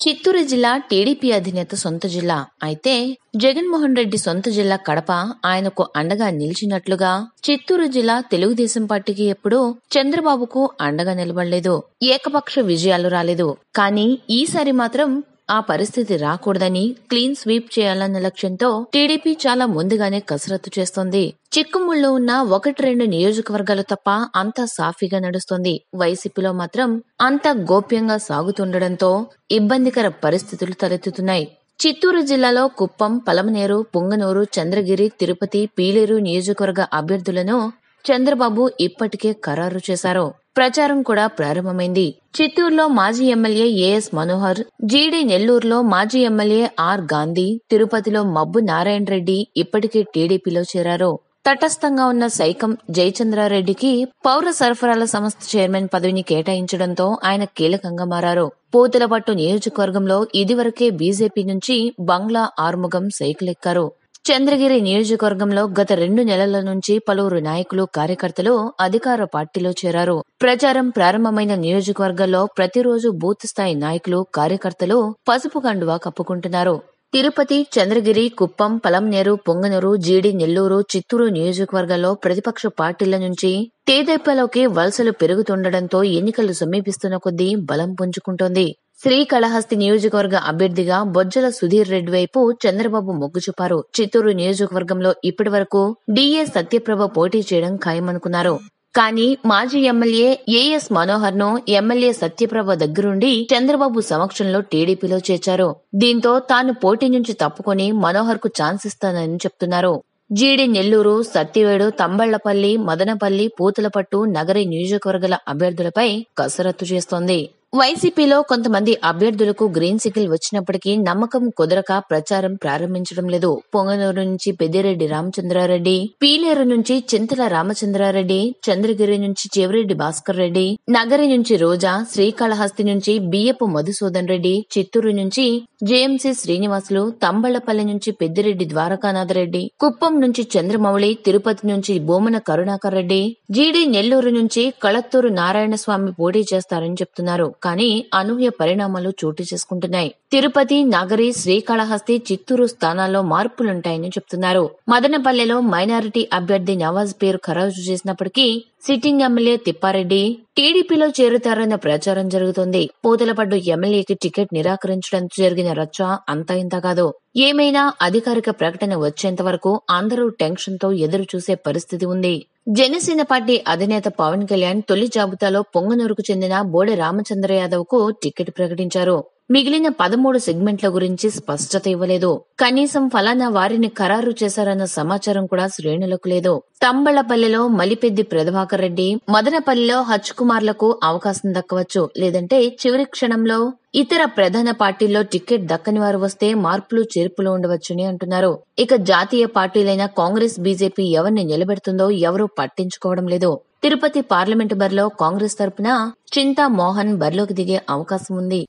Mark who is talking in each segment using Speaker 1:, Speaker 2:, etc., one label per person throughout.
Speaker 1: చిత్తూరు జిల్లా టీడీపీ అధినేత సొంత జిల్లా. అయితే జగన్మోహన్ రెడ్డి సొంత జిల్లా కడప ఆయనకు అండగా నిలిచినట్లుగా చిత్తూరు జిల్లా తెలుగుదేశం పార్టీకి ఎప్పుడూ చంద్రబాబుకు అండగా నిలబడలేదు. ఏకపక్ష విజయాలు రాలేదు. కానీ ఈసారి మాత్రం ఆ పరిస్థితి రాకూడదని క్లీన్ స్వీప్ చేయాలన్న లక్ష్యంతో టీడీపీ చాలా ముందుగానే కసరత్తు చేస్తోంది. చిక్కుముళ్ళు ఉన్న ఒకటి రెండు నియోజకవర్గాలు తప్ప అంతా సాఫీగా నడుస్తోంది. వైసీపీలో మాత్రం అంతా గోప్యంగా సాగుతుండటంతో ఇబ్బందికర పరిస్థితులు తలెత్తుతున్నాయి. చిత్తూరు జిల్లాలో కుప్పం పలమనేరు పుంగనూరు చంద్రగిరి తిరుపతి పీలేరు నియోజకవర్గ అభ్యర్థులను చంద్రబాబు ఇప్పటికే ఖరారు చేశారు. ప్రచారం కూడా ప్రారంభమైంది. చిత్తూరులో మాజీ ఎమ్మెల్యే ఏఎస్ మనోహర్ జీడీ నెల్లూరులో మాజీ ఎమ్మెల్యే ఆర్ గాంధీ తిరుపతిలో మబ్బు నారాయణ రెడ్డి ఇప్పటికే టీడీపీలో చేరారు. తటస్థంగా ఉన్న సైకం జయచంద్రారెడ్డికి పౌర సరఫరాల సంస్థ చైర్మన్ పదవిని కేటాయించడంతో ఆయన కీలకంగా మారారు. పోతులపట్టు నియోజకవర్గంలో ఇదివరకే బీజేపీ నుంచి బంగ్లా ఆర్ముగం సైకిలెక్కారు. చంద్రగిరి నియోజకవర్గంలో గత రెండు నెలల నుంచి పలువురు నాయకులు కార్యకర్తలు అధికార పార్టీలో చేరారు. ప్రచారం ప్రారంభమైన నియోజకవర్గంలో ప్రతిరోజు బూత్ స్థాయి నాయకులు కార్యకర్తలు పసుపు కండువా కప్పుకుంటున్నారు. తిరుపతి చంద్రగిరి కుప్పం పలంనేరు పొంగనూరు జీడి నెల్లూరు చిత్తూరు నియోజకవర్గాల్లో ప్రతిపక్ష పార్టీల నుంచి తేదేపలోకి వలసలు పెరుగుతుండటంతో ఎన్నికలు సమీపిస్తున్న కొద్దీ బలం పుంజుకుంటోంది. శ్రీకాళహస్తి నియోజకవర్గ అభ్యర్థిగా బొజ్జల సుధీర్ రెడ్డి వైపు చంద్రబాబు మొగ్గు చూపారు. చిత్తూరు నియోజకవర్గంలో ఇప్పటి వరకు డిఏ సత్యప్రభ పోటీ చేయడం ఖాయమనుకున్నారు. కానీ మాజీ ఎమ్మెల్యే ఏఎస్ మనోహర్ను ఎమ్మెల్యే సత్యప్రభ దగ్గరుండి చంద్రబాబు సమక్షంలో టీడీపీలో చేర్చారు. దీంతో తాను పోటీ నుంచి తప్పుకొని మనోహర్కు ఛాన్స్ ఇస్తానని చెప్తున్నారు. జీడి నెల్లూరు సత్యవేడు తంబళ్ళపల్లి మదనపల్లి పూతలపట్టు నగరి నియోజకవర్గాల అభ్యర్థులపై కసరత్తు చేస్తోంది. వైసీపీలో కొంతమంది అభ్యర్థులకు గ్రీన్ సిగ్నల్ వచ్చినప్పటికీ నమ్మకం కుదరక ప్రచారం ప్రారంభించడం లేదు. పొంగనూరు నుంచి పెద్దిరెడ్డి రామచంద్రారెడ్డి పీలేరు నుంచి చింతల రామచంద్రారెడ్డి చంద్రగిరి నుంచి చెవిరెడ్డి భాస్కర్ రెడ్డి నగరి నుంచి రోజా శ్రీకాళహస్తి నుంచి బియ్యపు మధుసూదన్ రెడ్డి చిత్తూరు నుంచి జేఎంసీ శ్రీనివాసులు తంబళ్ళపల్లి నుంచి పెద్దిరెడ్డి ద్వారకానాథ రెడ్డి కుప్పం నుంచి చంద్రమౌళి తిరుపతి నుంచి బోమన కరుణాకర్ రెడ్డి జీడీ నెల్లూరు నుంచి కళత్తూరు నారాయణ స్వామి పోటీ చేస్తారని చెప్తున్నారు. కానీ అనూహ్య పరిణామాలు చోటు చేసుకుంటున్నాయి. తిరుపతి నగరి శ్రీకాళహస్తి చిత్తూరు స్థానాల్లో మార్పులుంటాయని చెప్తున్నారు. మదనపల్లెలో మైనారిటీ అభ్యర్థి నవాజ్ పేరు ఖరారు చేసినప్పటికీ సిట్టింగ్ ఎమ్మెల్యే తిప్పారెడ్డి టీడీపీలో చేరుతారన్న ప్రచారం జరుగుతోంది. పూతలపడ్డు ఎమ్మెల్యేకి టికెట్ నిరాకరించడంతో జరిగిన రచ్చ అంతా ఇంత కాదు. ఏమైనా అధికారిక ప్రకటన వచ్చేంత వరకు అందరూ టెన్షన్తో ఎదురు చూసే పరిస్థితి ఉంది. జనసేన పార్టీ అధినేత పవన్ కళ్యాణ్ తొలి జాబితాలో పొంగనూరుకు చెందిన బోడె రామచంద్ర యాదవ్కు టికెట్ ప్రకటించారు. మిగిలిన పదమూడు సెగ్మెంట్ల గురించి స్పష్టత ఇవ్వలేదు. కనీసం ఫలానా వారిని ఖరారు చేశారన్న సమాచారం కూడా శ్రేణులకు లేదు. తంబళ్ళపల్లిలో మలిపెద్ది ప్రభాకర్ రెడ్డి మదనపల్లిలో హచ్ కుమార్లకు అవకాశం దక్కవచ్చు. లేదంటే చివరి క్షణంలో ఇతర ప్రధాన పార్టీల్లో టికెట్ దక్కని వారు వస్తే మార్పులు చేర్పులు ఉండవచ్చని అంటున్నారు. ఇక జాతీయ పార్టీలైన కాంగ్రెస్ బీజేపీ ఎవరిని నిలబెడుతుందో ఎవరూ పట్టించుకోవడం లేదు. తిరుపతి పార్లమెంటు బరిలో కాంగ్రెస్ తరపున చింతా మోహన్ బరిలోకి దిగే అవకాశం ఉంది.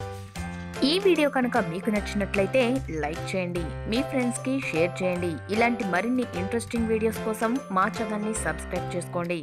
Speaker 2: ఈ వీడియో కనుక మీకు నచ్చినట్లయితే లైక్ చేయండి మీ ఫ్రెండ్స్కి షేర్ చేయండి. ఇలాంటి మరిన్ని ఇంట్రెస్టింగ్ వీడియోస్ కోసం మా ఛానల్ని సబ్స్క్రైబ్ చేసుకోండి.